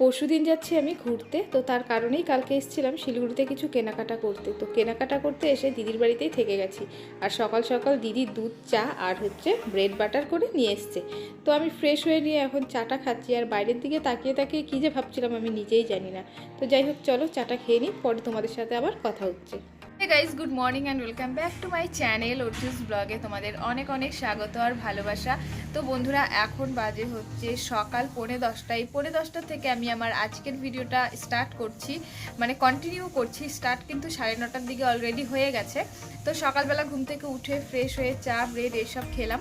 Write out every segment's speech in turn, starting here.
পরশু দিন যাচ্ছি আমি ঘুরতে, তো তার কারণেই কালকে এসেছিলাম শিলিগুড়িতে কিছু কেনাকাটা করতে। তো কেনাকাটা করতে এসে দিদির বাড়িতেই থেকে গেছি। আর সকাল সকাল দিদি দুধ, চা আর হচ্ছে ব্রেড বাটার করে নিয়ে এসছে। তো আমি ফ্রেশ হয়ে নিয়ে এখন চাটা খাচ্ছি। আর বাইরের দিকে তাকিয়ে তাকিয়ে কী যে ভাবছিলাম আমি নিজেই জানি না। তো যাই হোক, চলো চাটা খেয়ে নিই, পরে তোমাদের সাথে আবার কথা হচ্ছে। Guys good morning and welcome back to my channel Otis ব্লগে তোমাদের অনেক অনেক স্বাগত আর ভালোবাসা। তো বন্ধুরা, এখন বাজে হচ্ছে সকাল পৌনে দশটায়। পৌনে দশটা থেকে আমি আমার আজকের ভিডিওটা স্টার্ট করছি। মানে কন্টিনিউ করছি স্টার্ট কিন্তু সাড়ে নটার দিকে অলরেডি হয়ে গেছে। তো সকালবেলা ঘুম থেকে উঠে ফ্রেশ হয়ে চা ব্রেড এসব খেলাম।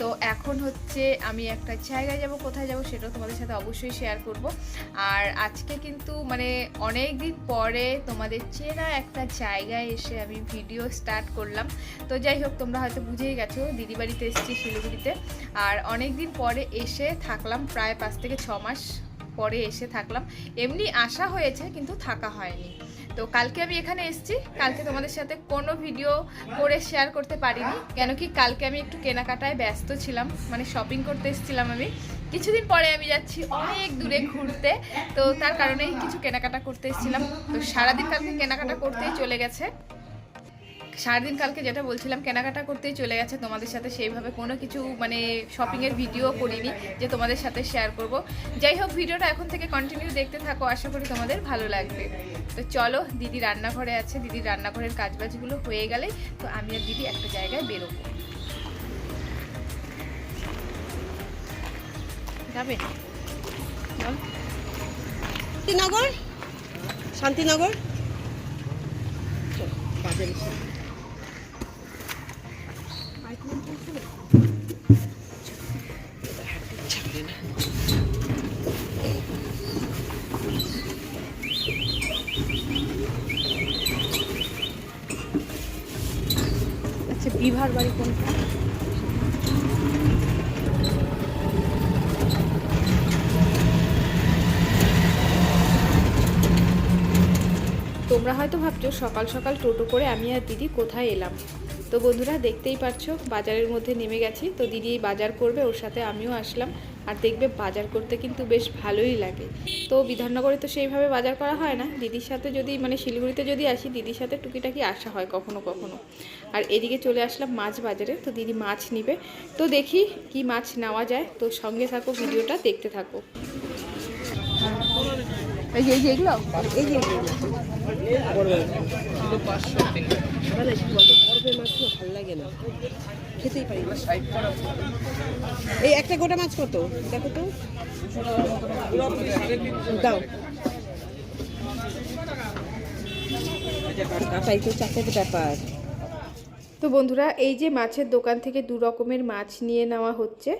তো এখন হচ্ছে আমি একটা জায়গায় যাব, কোথায় যাব সেটাও তোমাদের সাথে অবশ্যই শেয়ার করব। আর আজকে কিন্তু মানে অনেক দিন পরে তোমাদের চেনা একটা জায়গায় এসে আমি ভিডিও স্টার্ট করলাম। তো যাই হোক, তোমরা হয়তো বুঝেই গেছো, দিদি বাড়িতে এসেছি শিলিগুড়িতে। আর অনেক দিন পরে এসে থাকলাম, প্রায় পাঁচ থেকে ছ মাস পরে এসে থাকলাম। এমনি আসা হয়েছে, কিন্তু থাকা হয়নি। তো কালকে আমি এখানে এসেছি। কালকে তোমাদের সাথে কোনো ভিডিও করে শেয়ার করতে পারিনি। কেন কি কালকে আমি একটু কেনাকাটায় ব্যস্ত ছিলাম মানে শপিং করতে এসেছিলাম আমি। কিছুদিন পরে আমি যাচ্ছি অনেক দূরে ঘুরতে। তো তার কারণেই কিছু কেনাকাটা করতে এসেছিলাম। তো সারাদিন কালকে কেনাকাটা করতেই চলে গেছে। সারাদিন কালকে যেটা বলছিলাম কেনাকাটা করতেই চলে গেছে তোমাদের সাথে। সেইভাবে কোনো কিছু মানে শপিংয়ের ভিডিও করিনি যে তোমাদের সাথে শেয়ার করব। যাই হোক ভিডিওটা এখন থেকে কন্টিনিউ দেখতে থাকো আশা করি তোমাদের ভালো লাগবে। তো চলো দিদি রান্নাঘরে আছে দিদির রান্নাঘরের কাজবাজগুলো হয়ে গেলে তো আমি আর দিদি একটা জায়গায় বেরোবো। যাবে? শান্তিনগর? শান্তিনগর? বাজারে এসে। আচ্ছা বিভার বাড়ি কোনটা? তোমরা হয়তো ভাবছ, সকাল সকাল টোটো করে আমি আর দিদি কোথায় এলাম? তো বন্ধুরা, দেখতেই পারছ, বাজারের মধ্যে নেমে গেছি। তো দিদি বাজার করবে, ওর সাথে আমিও আসলাম। আর দেখবে বাজার করতে কিন্তু বেশ ভালোই লাগে। তো বিধাননগরে তো সেইভাবে বাজার করা হয় না। দিদির সাথে যদি মানে শিলিগুড়িতে যদি আসি, দিদির সাথে টুকিটাকি আসা হয় কখনো কখনো। আর এদিকে চলে আসলাম মাছ বাজারে, তো দিদি মাছ নিবে। তো দেখি কি মাছ নেওয়া যায়। তো সঙ্গে থাকো, ভিডিওটা দেখতে থাকো। এই যে এগুলো? এই যে। এই একটা গোটা মাছ কত? দেখো তো। দাও। কাটাই তো চারটে ব্যাপার। তো বন্ধুরা, এই যে মাছের দোকান থেকে দু রকমের মাছ নিয়ে নেওয়া হচ্ছে।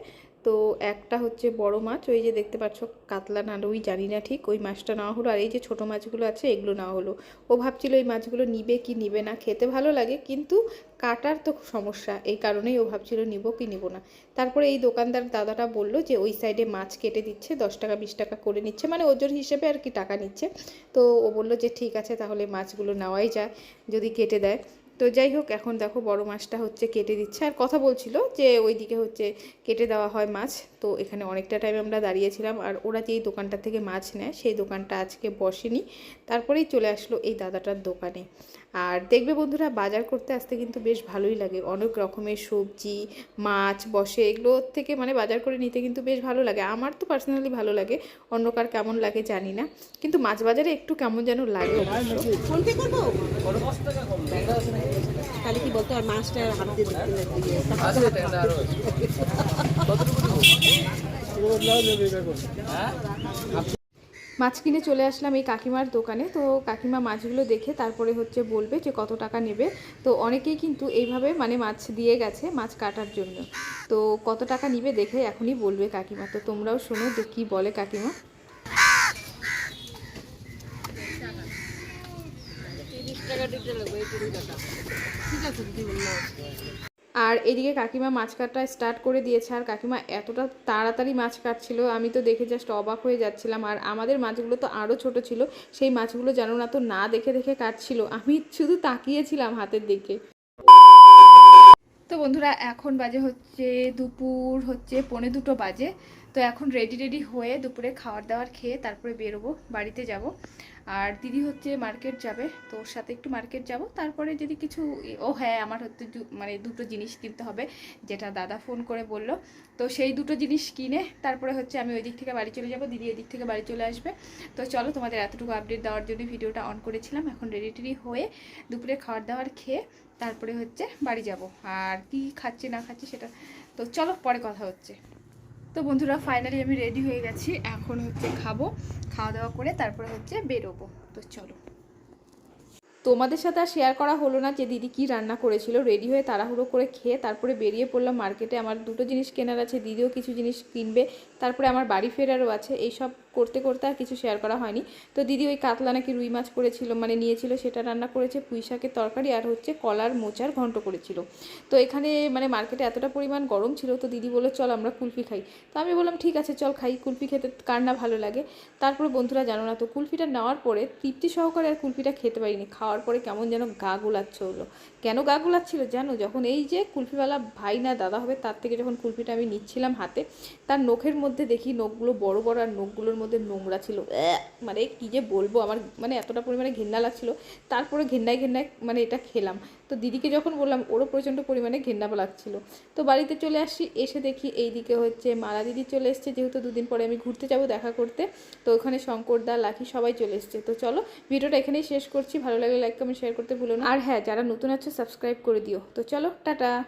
তো একটা হচ্ছে বড় মাছ, ওই যে দেখতে পাচ্ছ কাতলা না ওই জানি না ঠিক, ওই মাছটা নেওয়া হলো। আর এই যে ছোটো মাছগুলো আছে, এগুলো নেওয়া হলো। ও ভাবছিল এই মাছগুলো নিবে কি নিবে না, খেতে ভালো লাগে, কিন্তু কাটার তো সমস্যা, এই কারণেই ও ভাবছিল নিব কি নিব না। তারপরে এই দোকানদার দাদাটা বলল যে, ওই সাইডে মাছ কেটে দিচ্ছে, দশ টাকা, বিশ টাকা করে নিচ্ছে মানে ওজন হিসেবে আর কি টাকা নিচ্ছে। তো ও বলল যে, ঠিক আছে, তাহলে মাছগুলো নেওয়াই যায়, যদি কেটে দেয়। তো যাই হোক, এখন দেখো বড় মাছটা হচ্ছে কেটে দিচ্ছে। আর কথা বলছিল যে ওইদিকে হচ্ছে কেটে দেওয়া হয় মাছ। তো এখানে অনেকটা টাইম আমরা দাঁড়িয়েছিলাম আর ওরা যেই দোকানটা থেকে মাছ নেয়, সেই দোকানটা আজকে বসেনি। তারপরেই চলে আসলো এই দাদাটার দোকানে। আর দেখবে বন্ধুরা, বাজার করতে আসতে কিন্তু বেশ ভালোই লাগে। অনেক রকমের সবজি, মাছ বসে এগুলোর থেকে মানে বাজার করে নিতে কিন্তু বেশ ভালো লাগে। আমার তো পার্সোনালি ভালো লাগে, অন্য কার কেমন লাগে জানি না। কিন্তু মাছ বাজারে একটু কেমন যেন লাগে অবশ্য। তাহলে কি বলতো, আর মাছটা হাত মাছ কিনে চলে আসলাম এই কাকিমার দোকানে। তো কাকিমা মাছগুলো দেখে তারপরে হচ্ছে বলবে যে কত টাকা নেবে। তো অনেকেই কিন্তু এইভাবে মানে মাছ দিয়ে গেছে মাছ কাটার জন্য। তো কত টাকা নিবে দেখে এখনই বলবে কাকিমা। তো তোমরাও শোনো যে কী বলে কাকিমা। ঠিক আছে আর এদিকে কাকিমা মাছ কাটা স্টার্ট করে দিয়েছে, আর কাকিমা এতটা তাড়াতাড়ি মাছ কাটছিল, আমি তো দেখে জাস্ট অবাক হয়ে যাচ্ছিলাম। আর আমাদের মাছগুলো তো আরও ছোট ছিল, সেই মাছগুলো যেন না তো না দেখে দেখে কাটছিল। আমি শুধু তাকিয়েছিলাম হাতের দিকে। তো বন্ধুরা, এখন বাজে হচ্ছে দুপুর হচ্ছে পৌনে দুটো বাজে। তো এখন রেডি রেডি হয়ে দুপুরে খাওয়ার দাওয়ার খেয়ে তারপরে বেরোবো, বাড়িতে যাব। আর দিদি হচ্ছে মার্কেট যাবে, তো ওর সাথে একটু মার্কেট যাব। তারপরে যদি কিছু, ও হ্যাঁ আমার হচ্ছে মানে দুটো জিনিস কিনতে হবে, যেটা দাদা ফোন করে বলল। তো সেই দুটো জিনিস কিনে তারপরে হচ্ছে আমি ওই দিক থেকে বাড়ি চলে যাব, দিদি এদিক থেকে বাড়ি চলে আসবে। তো চলো তোমাদের এতটুকু আপডেট দেওয়ার জন্য ভিডিওটা অন করেছিলাম। এখন রেডি টেডি হয়ে দুপুরে খাওয়ার দাওয়ার খেয়ে তারপরে হচ্ছে বাড়ি যাব। আর কি খাচ্ছে না খাচ্ছে সেটা, তো চলো পরে কথা হচ্ছে। তো বন্ধুরা ফাইনালি আমি রেডি হয়ে গেছি। এখন হচ্ছে খাব খাওয়া দাওয়া করে তারপরে হচ্ছে বেরোবো। তো চলো। তোমাদের সাথে আর শেয়ার করা হলো না যে দিদি কি রান্না করেছিল। রেডি হয়ে তাড়াহুড়ো করে খেয়ে তারপরে বেরিয়ে পড়লাম মার্কেটে আমার দুটো জিনিস কেনার আছে, দিদিও কিছু জিনিস কিনবে। তারপরে আমার বাড়ি ফেরারও আছে। এইসব করতে করতে আর কিছু শেয়ার করা হয়নি। তো দিদি ওই কাতলা নাকি রুই মাছ করেছিল মানে নিয়েছিল, সেটা রান্না করেছে, পুঁই শাকের তরকারি আর হচ্ছে কলার মোচার ঘন্ট করেছিল। তো এখানে মানে মার্কেটে এতটা পরিমাণ গরম ছিল, তো দিদি বলল, চল আমরা কুলফি খাই। তো আমি বললাম, ঠিক আছে, চল খাই, কুলফি খেতে কার না ভালো লাগে। তারপরে বন্ধুরা জানো না তো, কুলফিটা নেওয়ার পরে তৃপ্তি সহকারে আর কুলফিটা খেতে পারিনি। খাওয়ার পরে কেমন যেন গা গুলাচ্ছে হলো। কেন গা গুলাচ্ছিল জানো? যখন এই যে কুলফিওয়ালা ভাই না দাদা হবে, তার থেকে যখন কুলফিটা আমি নিচ্ছিলাম হাতে, তার নখের মধ্যে দেখি নখগুলো বড় বড় আর নখগুলোর মধ্যে নোংরা ছিল। মানে কি যে বলব, আমার মানে এতটা পরিমাণে ঘেন্না লাগছিল। তারপরে ঘেন্নায় ঘেন্নায় মানে এটা খেলাম। তো দিদিকে যখন বললাম, ওরও প্রচণ্ড পরিমাণে ঘেন্না লাগছিল। তো বাড়িতে চলে আসি, এসে দেখি এই দিকে হচ্ছে মালা দিদি চলে এসছে। যেহেতু দুদিন পরে আমি ঘুরতে যাব দেখা করতে, তো ওখানে শঙ্কর দা লাখি সবাই চলে এসছে। তো চলো, ভিডিওটা এখানেই শেষ করছি। ভালো লাগলে লাইক কমেন্ট শেয়ার করতে ভুলো না। আর হ্যাঁ যারা নতুন আছে সাবস্ক্রাইব করে দিও। তো চলো, টাটা।